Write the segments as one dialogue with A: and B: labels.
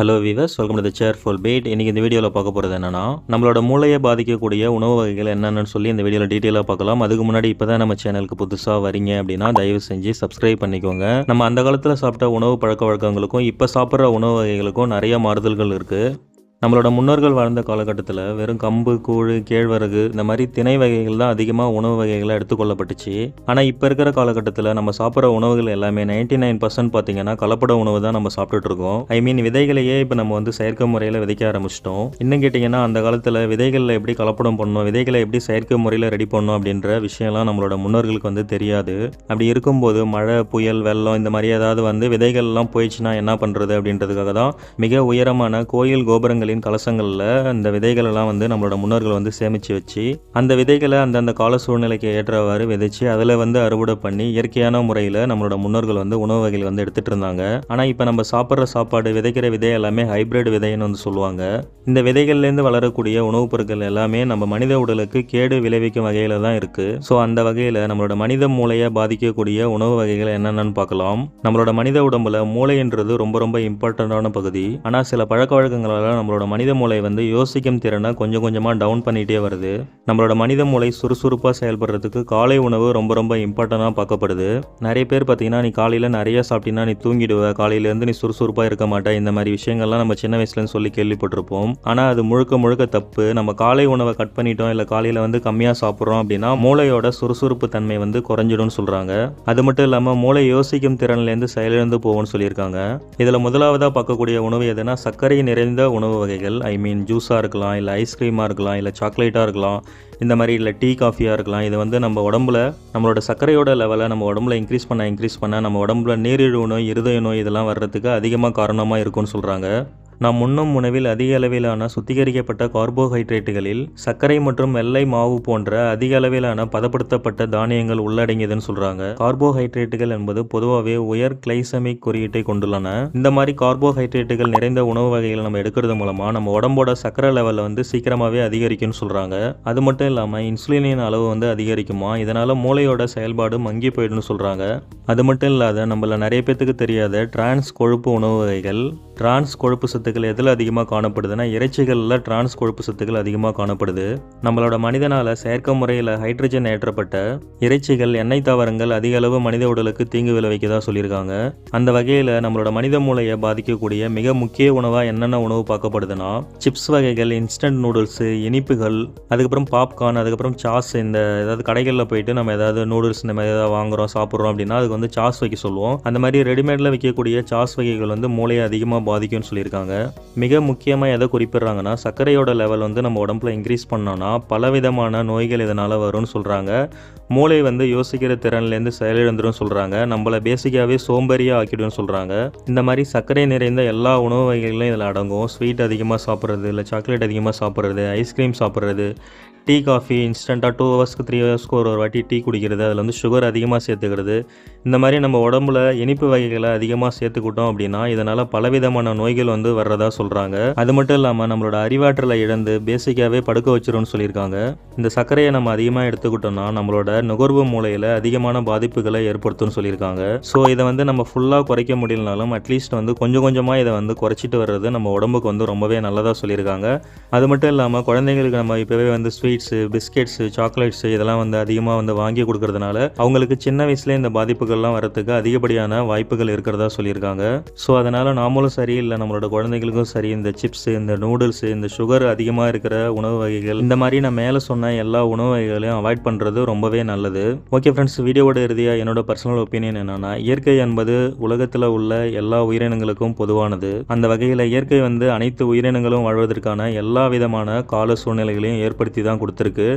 A: Hello viewers welcome to the cheerful beat இன்றைக்கி இந்த வீடியோவில் பார்க்க போகிறது என்னன்னா நம்மளோட மூளையை பாதிக்கக்கூடிய உணவு வகைகள் என்னென்னு சொல்லி இந்த வீடியோவில் டீட்டெயிலாக பார்க்கலாம். அதுக்கு முன்னாடி இப்போ தான் நம்ம சேனலுக்கு புதுசாக வரீங்க அப்படின்னா தயவு செஞ்சு சப்ஸ்கிரைப் பண்ணிக்கோங்க. நம்ம அந்த காலத்தில் சாப்பிட்ட உணவு பழக்க வழக்கங்களுக்கும் இப்போ சாப்பிட்ற உணவு வகைகளுக்கும் நிறைய மாறுதல்கள் இருக்குது நம்மளோட முன்னோர்கள் வாழ்ந்த காலகட்டத்தில் வெறும் கம்பு கூழ் கேழ்வரகு இந்த மாதிரி திணை வகைகள் தான் அதிகமாக உணவு வகைகளாக எடுத்துக்கொள்ளப்பட்டுச்சு. ஆனால் இப்போ இருக்கிற காலகட்டத்தில் நம்ம சாப்பிட்ற உணவுகள் எல்லாமே நைன்டி நைன் பர்சன்ட் பார்த்தீங்கன்னா கலப்பட உணவு தான் நம்ம சாப்பிட்டுட்டு இருக்கோம் ஐ மீன் விதைகளையே இப்போ நம்ம வந்து செயற்கை முறையில் விதைக்க ஆரம்பிச்சிட்டோம். இன்னும் கேட்டிங்கன்னா அந்த காலத்தில் விதைகளில் எப்படி கலப்படம் பண்ணணும் விதைகளை எப்படி செயற்கை முறையில் ரெடி பண்ணணும் அப்படின்ற விஷயம்லாம் நம்மளோட முன்னோர்களுக்கு வந்து தெரியாது. அப்படி இருக்கும்போது மழை புயல் வெள்ளம் இந்த மாதிரி ஏதாவது வந்து விதைகள்லாம் போயிடுச்சுன்னா என்ன பண்ணுறது அப்படின்றதுக்காக தான் மிக உயரமான கோயில் கோபுரங்கள் விதைகளின் கலசங்களில் அந்த விதைகள் எல்லாம் வந்து நம்மளோட முன்னோர்கள் வந்து சேமித்து வச்சு அந்த விதைகளை அந்தந்த கால சூழ்நிலைக்கு ஏற்றவாறு விதைச்சு அதில் வந்து அறுவடை பண்ணி இயற்கையான முறையில் நம்மளோட முன்னோர்கள் வந்து உணவு வகைகள் வந்து எடுத்துகிட்டு இருந்தாங்க. ஆனால் இப்போ நம்ம சாப்பிட்ற சாப்பாடு விதைக்கிற விதை எல்லாமே ஹைப்ரிட் விதைன்னு வந்து சொல்லுவாங்க. இந்த விதைகள்லேருந்து வளரக்கூடிய உணவுப் பொருட்கள் எல்லாமே நம்ம மனித உடலுக்கு கேடு விளைவிக்கும் வகையில் தான் இருக்குது ஸோ அந்த வகையில் நம்மளோட மனித மூளையை பாதிக்கக்கூடிய உணவு வகைகள் என்னென்னு பார்க்கலாம். நம்மளோட மனித உடம்புல மூளைன்றது ரொம்ப ரொம்ப இம்பார்ட்டண்ட்டான பகுதி. ஆனால் சில பழக்க வழக்கங்களால் நம்மளோட மனித மூளை வந்து யோசிக்கும் திறனை கொஞ்சம் கொஞ்சமாக டவுன் பண்ணிகிட்டே வருது. நம்மளோட மனித மூளை சுறுசுறுப்பாக செயல்படுறதுக்கு காலை உணவு ரொம்ப ரொம்ப இம்பார்ட்டண்ட்டாக பார்க்கப்படுது. நிறைய பேர் பார்த்தீங்கன்னா நீ காலையில் நிறைய சாப்பிட்டீங்கன்னா நீ தூங்கிடுவ. காலையிலேருந்து நீ சுறுசுறுப்பாக இருக்க மாட்டே. இந்த மாதிரி விஷயங்கள்லாம் நம்ம சின்ன வயசுலன்னு சொல்லி கேள்விப்பட்டிருப்போம். ஆனால் அது முழுக்க முழுக்க தப்பு. நம்ம காலை உணவை கட் பண்ணிட்டோம் இல்லை காலையில் வந்து கம்மியாக சாப்பிட்றோம் அப்படின்னா மூளையோட சுறுசுறுப்பு தன்மை வந்து குறைஞ்சிடும்னு சொல்கிறாங்க அது மட்டும் இல்லாமல் மூளை யோசிக்கும் திறன்லேருந்து செயலிழந்து போகும்னு சொல்லியிருக்காங்க. இதில் முதலாவதாக பார்க்கக்கூடிய உணவு எதுனா சர்க்கரை நிறைந்த உணவு வகைகள். ஐ மீன் ஜூஸாக இருக்கலாம் இல்லை ஐஸ்கிரீமாக இருக்கலாம் இல்லை சாக்லேட்டாக இருக்கலாம் இந்த மாதிரி இல்லை டீ காஃபியாக இருக்கலாம். இது வந்து நம்ம உடம்புல நம்மளோட சர்க்கரையோட லெவலை நம்ம உடம்புல இன்க்ரீஸ் பண்ண இன்க்ரீஸ் பண்ண நம்ம உடம்புல நீரிழிவு நோய் இருதய நோய் இதெல்லாம் வர்றதுக்கு அதிகமாக காரணமாக இருக்கும்னு சொல்கிறாங்க நாம் உண்ணும் உணவில் அதிக அளவிலான சுத்திகரிக்கப்பட்ட கார்போஹைட்ரேட்டுகளில் சர்க்கரை மற்றும் வெள்ளை மாவு போன்ற அதிக அளவிலான பதப்படுத்தப்பட்ட தானியங்கள் உள்ளடங்கியதுன்னு சொல்றாங்க. கார்போஹைட்ரேட்டுகள் என்பது பொதுவாகவே உயர் கிளைசமிக் குறியீட்டை கொண்டுள்ளன. இந்த மாதிரி கார்போஹைட்ரேட்டுகள் நிறைந்த உணவு வகைகளை நம்ம எடுக்கிறது மூலமா நம்ம உடம்போட சர்க்கரை லெவலில் வந்து சீக்கிரமாகவே அதிகரிக்கும்னு சொல்றாங்க. அது மட்டும் இல்லாமல் இன்சுலினின் அளவு வந்து அதிகரிக்குமா? இதனால மூளையோட செயல்பாடு மங்கி போயிடும்னு சொல்றாங்க. அது மட்டும் இல்லாத நம்மள நிறைய பேத்துக்கு தெரியாத டிரான்ஸ் கொழுப்பு உணவு வகைகள் டிரான்ஸ் கொழுப்பு சத்துக்கள் எதில் அதிகமாக காணப்படுதுன்னா இறைச்சிகளில் டிரான்ஸ் கொழுப்பு சத்துக்கள் அதிகமாக காணப்படுது. நம்மளோட மனிதனால் செயற்கை முறையில் ஹைட்ரஜன் ஏற்றப்பட்ட இறைச்சிகள் எண்ணெய் தாவரங்கள் அதிக அளவு மனித உடலுக்கு தீங்கு விளைவிக்கதா சொல்லியிருக்காங்க. அந்த வகையில் நம்மளோட மனித மூளையை பாதிக்கக்கூடிய மிக முக்கிய உணவாக என்னென்ன உணவு பார்க்கப்படுதுன்னா சிப்ஸ் வகைகள் இன்ஸ்டன்ட் நூடுல்ஸு இனிப்புகள் அதுக்கப்புறம் பாப்கார்ன் அதுக்கப்புறம் சாஸ் இந்த ஏதாவது கடைகளில் போயிட்டு நம்ம ஏதாவது நூடுல்ஸ் இந்த மாதிரி ஏதாவது வாங்குறோம் சாப்பிட்றோம் அப்படின்னா அதுக்கு வந்து சாஸ் வைக்க சொல்லுவோம். அந்த மாதிரி ரெடிமேடில் விற்கக்கூடிய சாஸ் வகைகள் வந்து மூளையை அதிகமாக பாதிக்கும்னு சொல்லியிருக்காங்க. மிக முக்கியமாக எதை குறிப்பிடுறாங்கன்னா சர்க்கரையோட லெவல் வந்து நம்ம உடம்புல இன்க்ரீஸ் பண்ணோன்னா பலவிதமான நோய்கள் இதனால் வரும்னு சொல்கிறாங்க மூளை வந்து யோசிக்கிற திறன்லேருந்து செயலிழந்துடும் சொல்கிறாங்க நம்மளை பேசிக்காகவே சோம்பேறியாக ஆக்கிடும்னு சொல்கிறாங்க இந்த மாதிரி சர்க்கரை நிறைந்த எல்லா உணவு வகைகளும் இதில் அடங்கும். ஸ்வீட் அதிகமாக சாப்பிட்றது இல்லை சாக்லேட் அதிகமாக சாப்பிட்றது ஐஸ்கிரீம் சாப்பிட்றது டீ காஃபி இன்ஸ்டண்ட்டாக டூ ஹவர்ஸ்க்கு த்ரீ ஹவர்ஸ்க்கு ஒரு ஒரு வாட்டி டீ குடிக்கிறது அதில் வந்து சுகர் அதிகமாக சேர்த்துக்கிறது. இந்த மாதிரி நம்ம உடம்புல இனிப்பு வகைகளை அதிகமாக சேர்த்துக்கிட்டோம் அப்படின்னா இதனால் பலவிதமான நோய்கள் வந்து வர்றதா சொல்கிறாங்க அது மட்டும் இல்லாமல் நம்மளோட அறிவாற்றலை இழந்து பேசிக்காகவே படுக்க வச்சிரும்னு சொல்லியிருக்காங்க. இந்த சர்க்கரையை நம்ம அதிகமாக எடுத்துக்கிட்டோம்னா நம்மளோட நுகர்வு மூலையில் அதிகமான பாதிப்புகளை ஏற்படுத்தும்னு சொல்லியிருக்காங்க. ஸோ இதை வந்து நம்ம ஃபுல்லாக குறைக்க முடியலனாலும் அட்லீஸ்ட் வந்து கொஞ்சம் கொஞ்சமாக இதை வந்து குறைச்சிட்டு வர்றது நம்ம உடம்புக்கு வந்து ரொம்பவே நல்லதாக சொல்லியிருக்காங்க. அது மட்டும் இல்லாமல் குழந்தைங்களுக்கு நம்ம இப்போவே வந்து ஸ்வீட்ஸு பிஸ்கெட்ஸு சாக்லேட்ஸு இதெல்லாம் வந்து அதிகமாக வந்து வாங்கி கொடுக்கறதுனால அவங்களுக்கு சின்ன வயசுல இந்த பாதிப்புகள்லாம் வரத்துக்கு அதிகப்படியான வாய்ப்புகள் இருக்கிறதா சொல்லியிருக்காங்க. ஸோ அதனால் நாமளும் சரி இல்லை நம்மளோட குழந்தைகளுக்கும் சரி இந்த சிப்ஸு இந்த நூடுல்ஸு இந்த சுகர் அதிகமாக இருக்கிற உணவு வகைகள். இந்த மாதிரி நான் மேலே சொன்ன எல்லா உணவு வகைகளையும் அவாய்ட் பண்ணுறது ரொம்பவே நல்லது. ஓகே ஃப்ரெண்ட்ஸ் வீடியோவோட இறுதியாக என்னோட பர்சனல் ஒப்பீனியன் என்னன்னா இயற்கை என்பது உலகத்தில் உள்ள எல்லா உயிரினங்களுக்கும் பொதுவானது. அந்த வகையில் இயற்கை வந்து அனைத்து உயிரினங்களும் வாழ்வதற்கான எல்லா விதமான கால சூழ்நிலைகளையும் ஏற்படுத்தி தான் கொடுத்துருக்கு.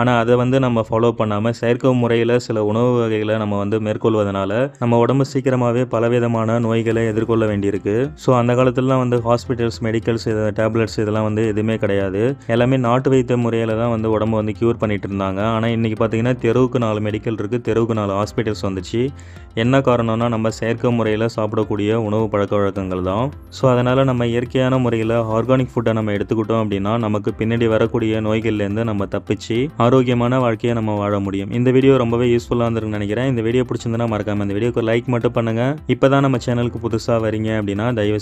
A: ஆனால் அதை வந்து நம்ம ஃபாலோ பண்ணாமல் செயற்கை முறையில் சில உணவு வகைகளை நம்ம வந்து மேற்கொள்வதனால நம்ம உடம்பு சீக்கிரமாகவே பலவிதமான நோய்களை எதிர்கொள்ள வேண்டியிருக்கு. ஸோ அந்த காலத்துலலாம் வந்து ஹாஸ்பிட்டல்ஸ் மெடிக்கல்ஸ் இது டேப்லெட்ஸ் இதெல்லாம் வந்து எதுவுமே கிடையாது. எல்லாமே நாட்டு வைத்திய முறையில் தான் வந்து உடம்பு வந்து க்யூர் பண்ணிட்டு இருந்தாங்க. ஆனால் இன்றைக்கி பார்த்தீங்கன்னா தெருவுக்கு நாலு மெடிக்கல் இருக்குது தெருவுக்கு நாலு ஹாஸ்பிட்டல்ஸ் வந்துச்சு. என்ன காரணம்னா நம்ம செயற்கை முறையில் சாப்பிடக்கூடிய உணவு பழக்க வழக்கங்கள் தான். ஸோ அதனால் நம்ம இயற்கையான முறையில் ஆர்கானிக் ஃபுட்டை நம்ம எடுத்துக்கிட்டோம் அப்படின்னா நமக்கு பின்னாடி வரக்கூடிய நோய்கள்லேருந்து நம்ம தப்பிச்சு ஆரோக்கியமான வாழ்க்கையை நம்ம வாழ முடியும். இந்த வீடியோ ரொம்பவே யூஸ்ஃபுல்லாக இருந்திருக்குன்னு நினைக்கிறேன். இந்த வீடியோ பிடிச்சிருந்தனா மறக்காம இந்த வீடியோக்கு லைக் மட்டும் பண்ணுங்க. இப்போ தான் நம்ம சேனலுக்கு புதுசாக வரீங்க அப்படின்னா தயவு